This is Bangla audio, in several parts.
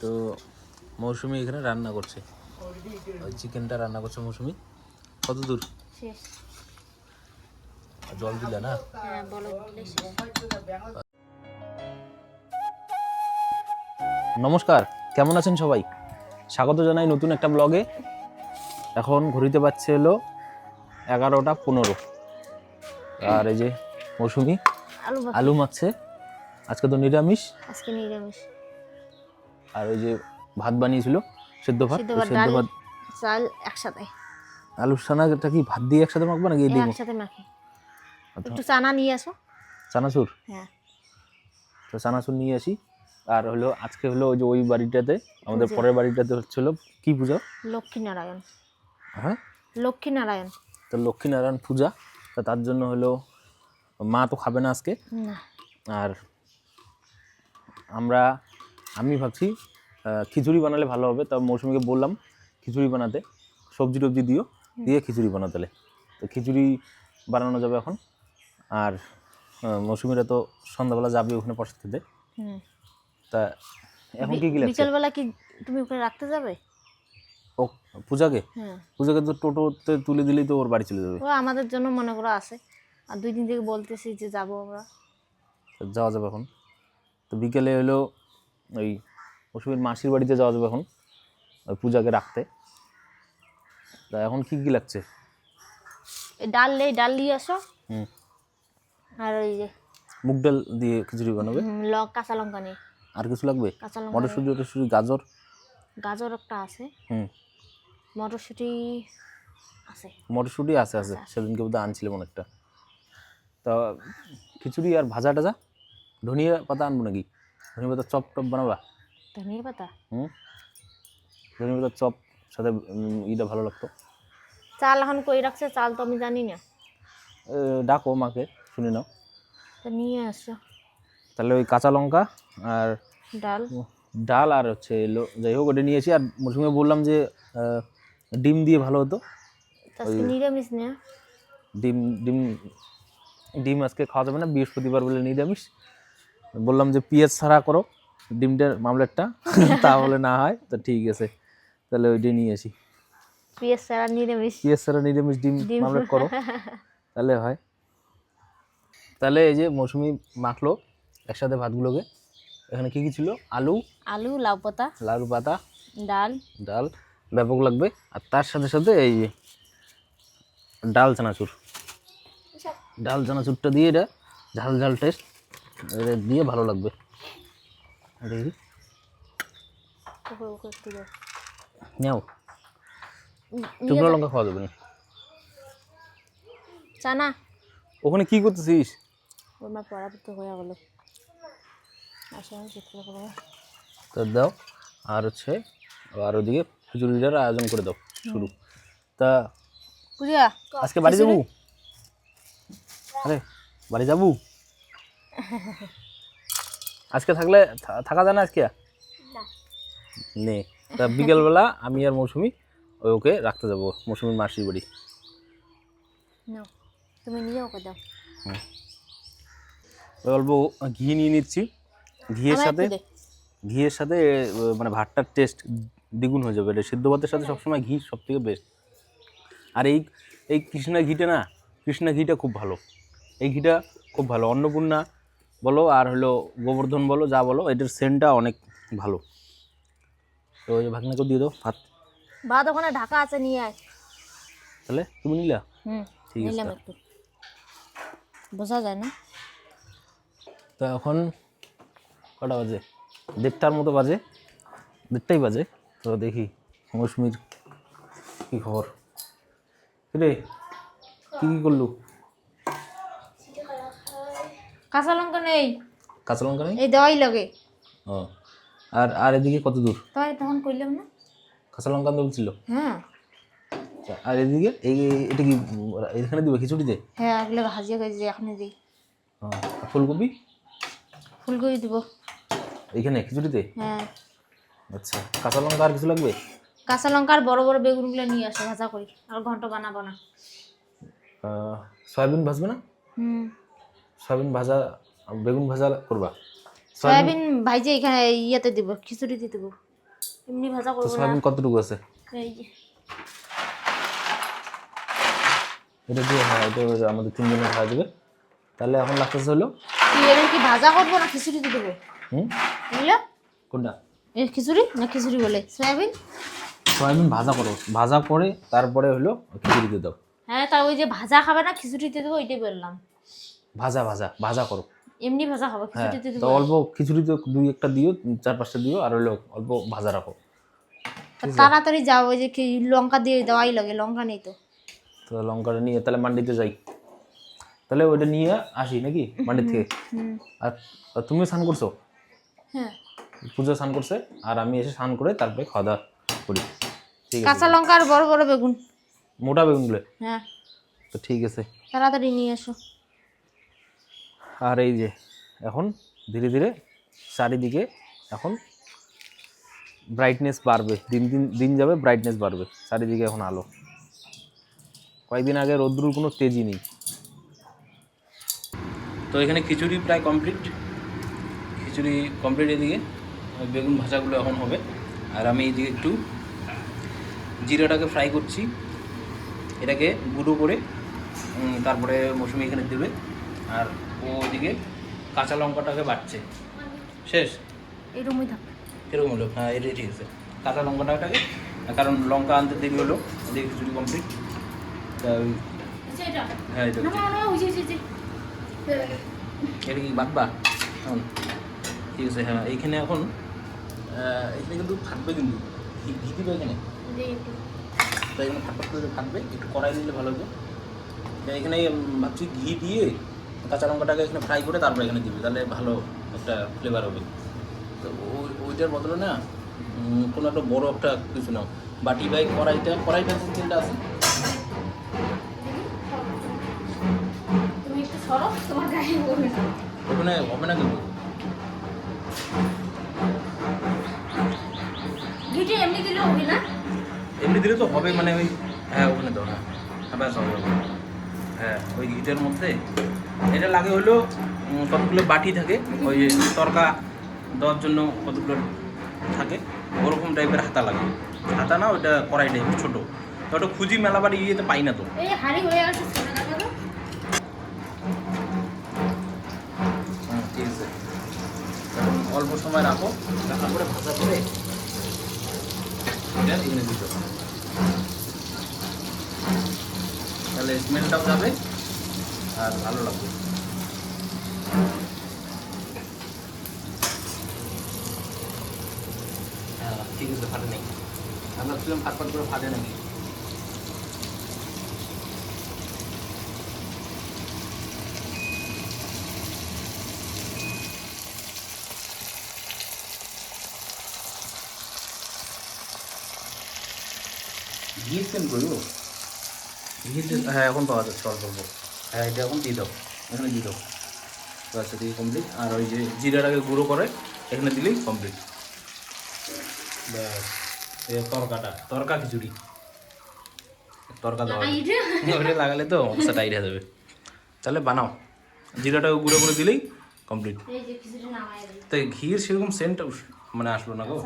তো মৌসুমি এখানে রান্না করছে। ওই চিকেনটা রান্না করছে মৌসুমি। কত দূর? জল দিলে না? হ্যাঁ নমস্কার কেমন আছেন সবাই? স্বাগত জানাই নতুন একটা ব্লগে এখন ঘড়িতে পাচ্ছে হলো এগারোটা পনেরো। আর এই যে মৌসুমি আলু মাখছে। আজকে তো নিরামিষ। আজকে নিরামিষ। আর ওই যে ভাত বানিয়েছিল সেদ্ধ ভাত সিদ্ধ ভাত চাল একসাথে। আলুর সানাটা কি ভাত দিয়ে একসাথে মাখবো নাকি এই একসাথে মাখি একটু চানা নিয়ে আসো। চানাচুর? হ্যাঁ। তো চানাচুর নিয়ে আসি। আর হলো আজকে হলো ওই যে ওই বাড়িটাতে আমাদের পরের বাড়িটাতে হচ্ছিল কি পূজা? লক্ষ্মী নারায়ণ হ্যাঁ? লক্ষ্মী নারায়ণ তো লক্ষ্মীনারায়ণ পূজা তা তার জন্য হলো মা তো খাবে না আজকে। না। আর আমরা আমি ভাবছি খিচুড়ি বানালে ভালো হবে। তা মৌসুমিকে বললাম খিচুড়ি বানাতে। সবজি টবজি দিও দিয়ে খিচুড়ি বানাতে তো খিচুড়ি বানানো যাবে এখন। আর মৌসুমিরা তো সন্ধ্যাবেলা যাবে ওখানে প্রসাদ খেতে। তা এখন কি কি লাগছে বিকেলবেলা কি তুমি ওখানে রাখতে যাবে? ও পূজাকে? পূজাকে তো টোটোতে তুলে দিলেই তো ওর বাড়ি চলে যাবে। ও আমাদের জন্য মনে করো আছে। আর দুই দিন থেকে বলতেছি যে যাব আমরা। যাওয়া যাবে এখন। তো বিকেলে হলো ওই মৌসুমীর মাসির বাড়িতে যাওয়া যাবে এখন ওই পূজাকে রাখতে। তা এখন কি কি লাগছে? ডাল নেই ডাল নিয়ে আসো। হুম। আর ওই যে মুগ ডাল দিয়ে খিচুড়ি বানাবে? কাঁচা লঙ্কা নেই আর কিছু লাগবে? কাঁচা লঙ্কা মটরশুঁটি টটরশুঁটি গাজর? গাজর একটা আছে। হুম। মটরশুঁটি আছে। মটরশুঁটি আছে আছে। সেদিনকে বোধহয় আনছিলাম অনেকটা। তা খিচুড়ি আর ভাজা টাজা ধনিয়া পাতা আনব নাকি? ধনিয়া পাতা চপ টপ বানাবা? ধনিয়া পাতা হুম? ধনিয়া পাতার চপ সাথে ইটা ভালো লাগতো। চাল এখন কই রাখছে? চাল তো আমি জানি না। ডাকো মাকে শুনে নাও। তো নিয়ে আসো। তাহলে ওই কাঁচা লঙ্কা আর ডাল। ডাল আর হচ্ছে যাই হোক ওটা নিয়েছি। আর মৌসুমে বললাম যে ডিম দিয়ে ভালো হতো। নিরামিষ না? ডিম ডিম ডিম আজকে খাওয়া যাবে না। বৃহস্পতিবার বলে নিরামিষ। বললাম যে পেঁয়াজ ছাড়া করো ডিমটার মামলেটটা তাহলে না হয় তো ঠিক আছে। তাহলে ওইটাই নিয়ে আসি। পেঁয়াজ ছাড়া নিরামিষ। পেঁয়াজ ছাড়া নিরামিষ ডিম ডিম। মামলেট করো তাহলে হয়। তাহলে এই যে মৌসুমি মাখলো একসাথে ভাতগুলোকে এখানে কি কি ছিল? আলু আলু লাউ পাতা লাউ পাতা ডাল। ডাল ব্যাপক লাগবে। আর তার সাথে সাথে এই যে ডাল চানাচুর। ডাল চানাচুরটা দিয়ে এটা ঝাল ঝাল টেস্ট এটা দিয়ে ভালো লাগবে। দেখি। নাও। লঙ্কা খাওয়া যাবে না। চানা। ওখানে কি করতেছিস? ওর মা পড়াতে হয়ে গেল। আসলে তো দাও আর হচ্ছে আর ওদিকে খিচুড়িটার আয়োজন করে দাও শুরু। তা পূজা আজকে বাড়ি যাব? আরে বাড়ি যাব? আজকে থাকলে থাকা যায় না আজকে? নে। তা বিকেলবেলা আমি আর মৌসুমি ওই ওকে রাখতে যাব মৌসুমির মাসির বাড়ি। তুমি নিয়ে ওকে দাও। ওই অল্প ঘি নিয়ে নিচ্ছি। ঘিয়ের সাথে। ঘিয়ের সাথে মানে ভাতটার টেস্ট দ্বিগুণ হয়ে যাবে। এটা সিদ্ধ ভাতের সাথে সবসময় ঘি সব থেকে বেস্ট আর এই এই কৃষ্ণা ঘিটা না কৃষ্ণা ঘিটা খুব ভালো। এই ঘিটা খুব ভালো। অন্নপূর্ণা বলো আর হলো গোবর্ধন বলো যা বলো এটার সেন্টটা অনেক ভালো। তো ওই ভাগনাকে দিয়ে দাও ভাত। ভাত ওখানে ঢাকা আছে নিয়ে আয়। তাহলে তুমি নিলা? হুম ঠিক আছে। নিলাম একটু। বোঝা যায় না? তো এখন কটা বাজে? দেড়টার মতো বাজে। দেড়টাই বাজে। তো দেখি মৌসুমির কী খবর? রে কী কী করলু? কাঁচা লঙ্কা নেই। কাঁচা লঙ্কা নেই? এই দেওয়াই লাগে। ও আর আর এদিকে কত দূর? তাই তখন করলাম না। কাঁচা লঙ্কা বলছিল? হ্যাঁ। আচ্ছা, আর এদিকে? এই এটা কি এখানে দিবে খিচুড়িতে? হ্যাঁ এগুলো ভাজিয়ে গেছে এখনই দিই। ফুলকপি? ফুলকপি দিব। এইখানে খিচুড়িতে? হ্যাঁ। আচ্ছা কাঁচা লঙ্কা আর কিছু লাগবে? কাঁচা লঙ্কা আর বড় বড় বেগুনগুলো নিয়ে আসো ভাজা করি। আর ঘন্ট বানাবো না। সয়াবিন ভাজবে না? হুম। সয়াবিন ভাজা বেগুন ভাজা করবা? সয়াবিন ভাইজে এখানে ইয়েতে দিব খিচুড়িতে দিব। এমনি ভাজা করব না। সয়াবিন কতটুকু আছে? এই যে। এটা দিয়ে হ্যাঁ এটা আমাদের তিনজনের খাওয়া যাবে। তাহলে এখন লাগতেছে হলো? তুই এর কি ভাজা করব না খিচুড়িতে দেবো? হুম? বুঝলে কোনটা? এই খিচুড়ি না খিচুড়ি বলে? সয়াবিন? সয়াবিন ভাজা করো। ভাজা করে তারপরে হলো খিচুড়ি দিয়ে দাও। হ্যাঁ তা ওই যে ভাজা খাবে না খিচুড়িতে দেবো ওইটাই বললাম। ভাজা ভাজা ভাজা করো। এমনি ভাজা খাব হ্যাঁ খিচুড়িতে তো অল্প খিচুড়িতে দুই একটা দিও চার পাঁচটা দিও আর হলো অল্প ভাজা রাখো। তাড়াতাড়ি যাও ওই যে কি লঙ্কা দিয়ে দেওয়াই লাগে লঙ্কা নেই তো। তো লঙ্কাটা নিয়ে তাহলে মান্ডিতে যাই। তাহলে ওইটা নিয়ে আসি নাকি মান্ডি থেকে? আর তুমিও স্নান করছ? হ্যাঁ। পুজো স্নান করছে আর আমি এসে স্নান করে তারপরে খাওয়া দাওয়া করি। ঠিক আছে? কাঁচা লঙ্কা আর বড় বড় বেগুন। মোটা বেগুনগুলো? হ্যাঁ। তো ঠিক আছে। তাড়াতাড়ি নিয়ে এসো। আর এই যে, এখন ধীরে ধীরে চারিদিকে এখন ব্রাইটনেস বাড়বে। দিন দিন দিন যাবে ব্রাইটনেস বাড়বে। চারিদিকে এখন আলো। কয়েকদিন আগে রোদ্রুর কোনো তেজি নেই। তো এখানে খিচুড়ি প্রায় কমপ্লিট খিচুড়ি কমপ্লিট এদিকে। বেগুন ভাজাগুলো এখন হবে। আর আমি এইদিকে একটু জিরাটাকে ফ্রাই করছি। এটাকে গুঁড়ো করে তারপরে মৌসুমি এখানে দেবে। আর ও ওইদিকে কাঁচা লঙ্কাটাকে বাটছে শেষ? এরকমই থাক। এরকম হলো হ্যাঁ এটাই ঠিক আছে কাঁচা লঙ্কাটাকে কারণ লঙ্কা আনতে দেরি হলো এদিকে খিচুড়ি কমপ্লিট তা ওই- হ্যাঁ এটা। এটা কি বাদবা এখন ঠিক আছে হ্যাঁ এইখানে এখন এখানে কিন্তু ফাটবে কিন্তু। ঘি দিবে এখানে। তো এখানে ফাটফাট করে ফাটবে একটু কড়াই দিলে ভালো হবে। এখানে ভাবছি ঘি দিয়ে কাঁচা লঙ্কাটাকে এখানে ফ্রাই করে তারপরে এখানে দিবে তাহলে ভালো একটা ফ্লেভার হবে। তো ওই ওইটার বদলে না কোনো একটা বড়ো একটা কিছু নাও। বাটি বাই কড়াইটা কড়াইটা তিনটা আছে? পড়বে না। হবে না কিন্তু। এমনি দিলে হবে না? এমনি দিলে তো হবে মানে ওই হ্যাঁ ওখানে দাও হ্যাঁ। হ্যাঁ ব্যাস হবে হবে। হ্যাঁ ওই ঘিটের মধ্যে। এটা লাগে হলো কতগুলো বাটি থাকে ওই তরকা দেওয়ার জন্য কতগুলো থাকে ওরকম টাইপের হাতা লাগে। হাতা না ওইটা কড়াই টাইপ ছোটো। তো ওটা খুঁজি মেলা বাড়ি ইয়েতে পাই না তো। অল্প সময় রাখো রাখার পরে ভাজা করে এটা এখানে দিতে। তাহলে স্মেলটাও যাবে আর ভালো লাগবে। হ্যাঁ ঠিক আছে, ফাটে নেই। আমরা ভাবছিলাম ফাটফাট করে ফাটে নাকি। সেন্ড করব হ্যাঁ এখন পাওয়া যাচ্ছে অল্প অল্প। হ্যাঁ এটা এখন দিয়ে দাও এখানে দিয়ে দাও। কমপ্লিট আর ওই যে জিরাটাকে গুঁড়ো করে এখানে দিলেই কমপ্লিট ব্যাস এই তরকাটা তরকা খিচুড়ি। তরকা দেওয়া ওইটা লাগালে তো অবস্থা টাইট হয়ে যাবে। তাহলে বানাও। জিরাটাকে গুঁড়ো করে দিলেই কমপ্লিট এই যে খিচুড়ি নামাই দিই। তো ঘির সেরকম সেন্ট মানে আসলো না গো।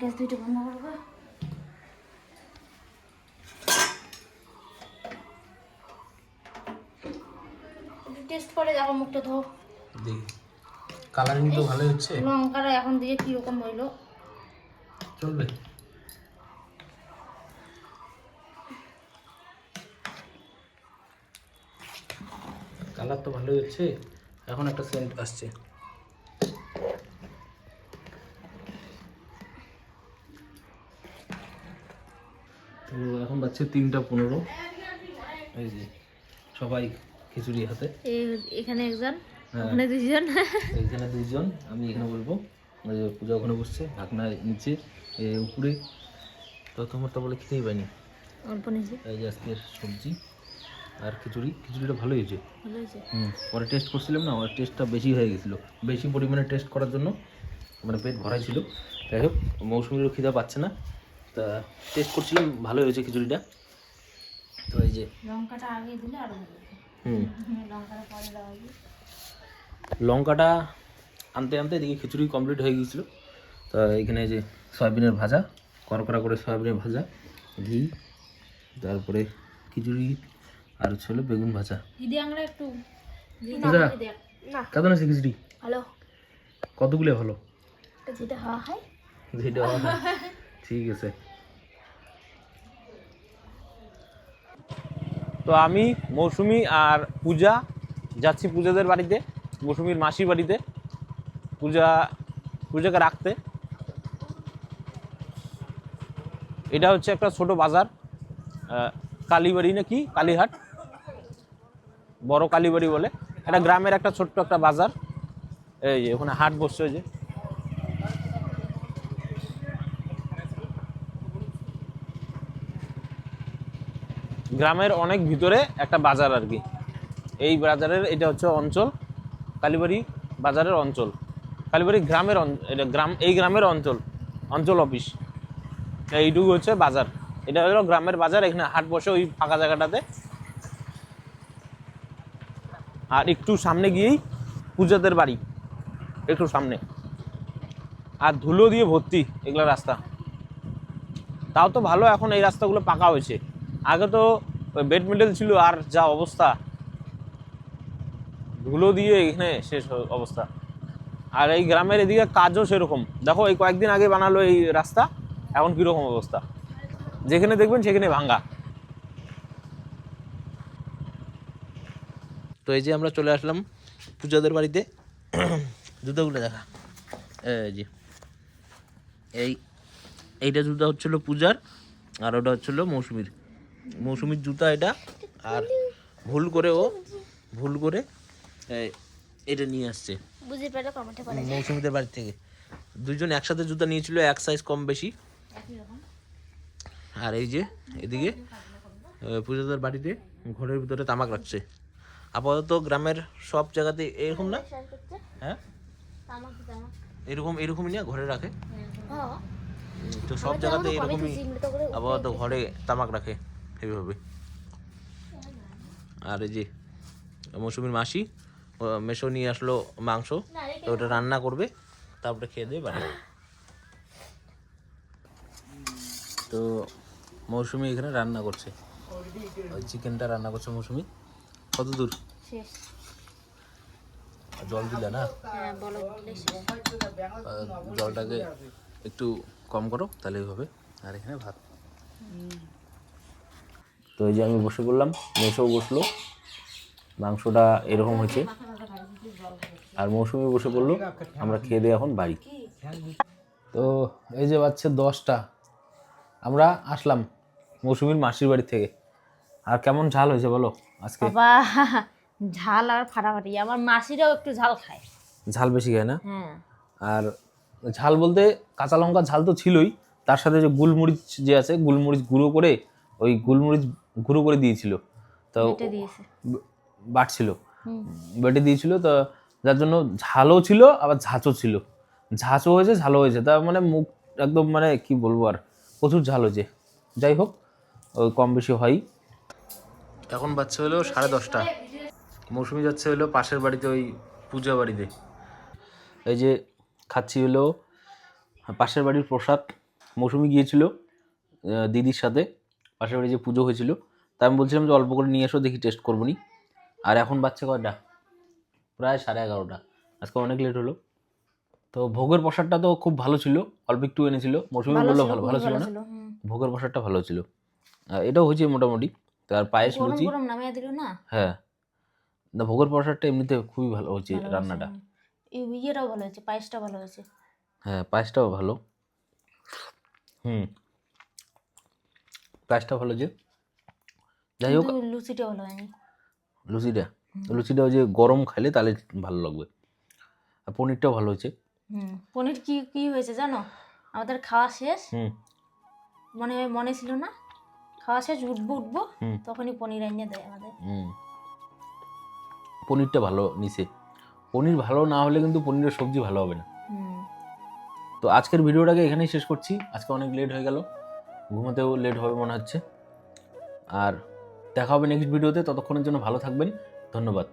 গ্যাস দুইটা বন্ধ করব। টেস্ট করে দেখো মুখটা ধো দেখি কালারিং তো ভালোই হচ্ছে। লঙ্কাটা এখন দিয়ে কি রকম হইল? চলবে। কালার তো ভালোই হচ্ছে এখন একটা সেন্ট আসছে। তো এখন বাজছে তিনটা পনেরো। এই যে সবাই খিচুড়ি হাতে। এখানে একজন হ্যাঁ। ওখানে দুইজন। এইখানে দুইজন আমি এখানে বলব। ওই পূজা ওখানে বসছে ঢাকনা নিচে উপরে। তো তোমার তো বলে খেতেই পাইনি অল্প নিচে। এই যে আজকের সবজি আর খিচুড়ি। খিচুড়িটা ভালোই হয়েছে। ভালো হয়েছে। হুম পরে টেস্ট করছিলাম না ওর টেস্টটা বেশি হয়ে গেছিল। বেশি পরিমাণে টেস্ট করার জন্য মানে পেট ভরাই ছিল। যাই হোক মৌসুমিরও খিদা পাচ্ছে না। তা টেস্ট করছিলাম ভালো হয়েছে খিচুড়িটা। তো এই যে লঙ্কাটা আগে দিলে আরও ভালো হতো। হুম। লঙ্কাটা আনতে আনতে এদিকে খিচুড়ি কমপ্লিট হয়ে গিয়েছিল। তা এখানে যে সয়াবিনের ভাজা করকরা করে সয়াবিনের ভাজা ঘি তারপরে খিচুড়ি আর হচ্ছে হলো বেগুন ভাজা। দিদি আমরা একটু কেমন আছে খিচুড়ি? হ্যালো। কতগুলো ভালো যেটা হয়। যেটা হবে। ঠিক আছে। তো আমি, মৌসুমি আর পূজা যাচ্ছি পূজাদের বাড়িতে, মৌসুমির মাসির বাড়িতে। পূজা, পূজাকে রাখতে। এটা হচ্ছে একটা ছোট বাজার কালীবাড়ি না কি কালীহাট। বড় কালীবাড়ি বলে। এটা গ্রামের একটা ছোট্ট একটা বাজার। এই যে, ওখানে হাট বসছে যে। গ্রামের অনেক ভিতরে একটা বাজার আর কি। এই বাজারের এটা হচ্ছে অঞ্চল, কালীবাড়ি বাজারের অঞ্চল। কালীবাড়ি গ্রামের এটা গ্রাম এই গ্রামের অঞ্চল অঞ্চল অফিস। এইটুকু হচ্ছে বাজার। এটা হলো গ্রামের বাজার, এখানে হাট বসে ওই ফাঁকা জায়গাটাতে। আর একটু সামনে গিয়েই পূজাদের বাড়ি, একটু সামনে। আর ধুলো দিয়ে ভর্তি এগুলো রাস্তা। তাও তো ভালো, এখন এই রাস্তাগুলো পাকা হয়েছে। আগে তো ব্যাডমিন্টন ছিল আর যা অবস্থা, ধুলো দিয়ে এখানে শেষ অবস্থা। আর এই গ্রামের এদিকে কাজও সেরকম। দেখো, এই কয়েকদিন আগে বানালো এই রাস্তা, এখন কীরকম অবস্থা? যেখানে দেখবেন সেখানে ভাঙ্গা। তো এই যে আমরা চলে আসলাম পূজাদের বাড়িতে। জুতোগুলো দেখা। এই যে। এই, এইটা জুতা হচ্ছিল পূজার, আর ওটা হচ্ছিল মৌসুমির। মৌসুমির জুতা এটা আর ভুল করে ও ভুল করে এটা নিয়ে আসছে। মৌসুমিদের বাড়ি থেকে। দুজন একসাথে জুতা নিয়েছিল এক সাইজ কম বেশি। আর এই যে এদিকে পূজাদের বাড়িতে ঘরের ভিতরে তামাক রাখছে। আপাতত গ্রামের সব জায়গাতে এরকম না? হ্যাঁ? এরকম এরকমই না? ঘরে রাখে? হ্যাঁ। তো সব জায়গাতে এরকমই আপাতত ঘরে তামাক রাখে। এইভাবে আর এই যে মৌসুমীর মাসি মেশো নিয়ে আসলো মাংস তো ওটা রান্না করবে তারপরে খেয়ে দেবে বাড়ি। তো মৌসুমি এখানে রান্না করছে। ওই চিকেনটা রান্না করছে মৌসুমি। কত দূর? জল দিলে না? হ্যাঁ জলটাকে একটু কম করো তাহলেই হবে। আর এখানে ভাত। তো এই যে আমি বসে পড়লাম মেসেও বসল। মাংসটা এরকম হয়েছে। আর মৌসুমি বসে পড়ল। আমরা খেয়ে দিয়ে এখন বাড়ি। তো এই যে বাচ্চা দশটা। আমরা আসলাম মৌসুমির মাসির বাড়ি থেকে। আর কেমন ঝাল হয়েছে বলো আজকে? বাবা ঝাল আর ফাটাফাটি। আমার মাসিরাও একটু ঝাল খায়। ঝাল বেশি খায় না? হ্যাঁ। আর ঝাল বলতে কাঁচা লঙ্কা ঝাল তো ছিলই। তার সাথে যে গুলমরিচ যে আছে গুলমরিচ গুঁড়ো করে ওই গুলমরিচ গুঁড়ো করে দিয়েছিল। তো এটা দিয়েছে। ব- বাটছিল বেটে দিয়েছিল তো যার জন্য ঝালও ছিল আবার ঝাঁচও ছিল। ঝাঁচও হয়েছে ঝালও হয়েছে। তার মানে মুখ একদম মানে কি বলব আর প্রচুর ঝাল হয়েছে। যাই হোক ওই কম বেশি হয় এখন বাচ্চা হলো সাড়ে দশটা। মৌসুমি যাচ্ছে হলো পাশের বাড়িতে ওই পূজা বাড়িতে। এই যে খাচ্ছি হলো পাশের বাড়ির প্রসাদ। মৌসুমি গিয়েছিল দিদির সাথে। পাশের বাড়ি যে পুজো হয়েছিল তা আমি বলছিলাম যে অল্প করে নিয়ে এসো দেখি টেস্ট করব নি। আর এখন বাচ্চা কয়টা? প্রায় সাড়ে এগারোটা। আজকে অনেক লেট হলো। তো ভোগের প্রসাদটা তো খুব ভালো ছিল অল্প একটু এনেছিল। মৌসুমি বলল ভালো ভালো ছিল না। ভোগের প্রসাদটা ভালো ছিল। এটাও হয়েছে মোটামুটি। তার পায়েস লুচি হ্যাঁ। না ভোগের প্রসাদটা এমনিতে খুবই ভালো হয়েছে রান্নাটা। ইয়েটাও ভালো হয়েছে পায়েসটা ভালো হয়েছে। হ্যাঁ পায়েসটাও ভালো। হুম। পায়েসটা ভালো যে। যাই হোক লুচিটা ভালো হয়নি লুচিটা লুচিটা যে গরম খাইলে তাহলে ভালো লাগবে। আর পনিরটাও ভালো হয়েছে। হুম পনির কি কি হয়েছে জানো? আমাদের খাওয়া শেষ। হুম। মনে মনে ছিল না? খাওয়া শেষ উঠবো উঠবো। তখনই পনির এনে দেয় আমাদের। হুম। পনিরটা ভালো নিছে। পনির ভালো না হলে কিন্তু পনিরের সবজি ভালো হবে না। হুম। তো আজকের ভিডিওটাকে এখানেই শেষ করছি। আজকে অনেক লেট হয়ে গেল। ঘুমাতেও লেট হবে মনে হচ্ছে। আর দেখা হবে নেক্সট ভিডিওতে ততক্ষণের জন্য ভালো থাকবেন। ধন্যবাদ।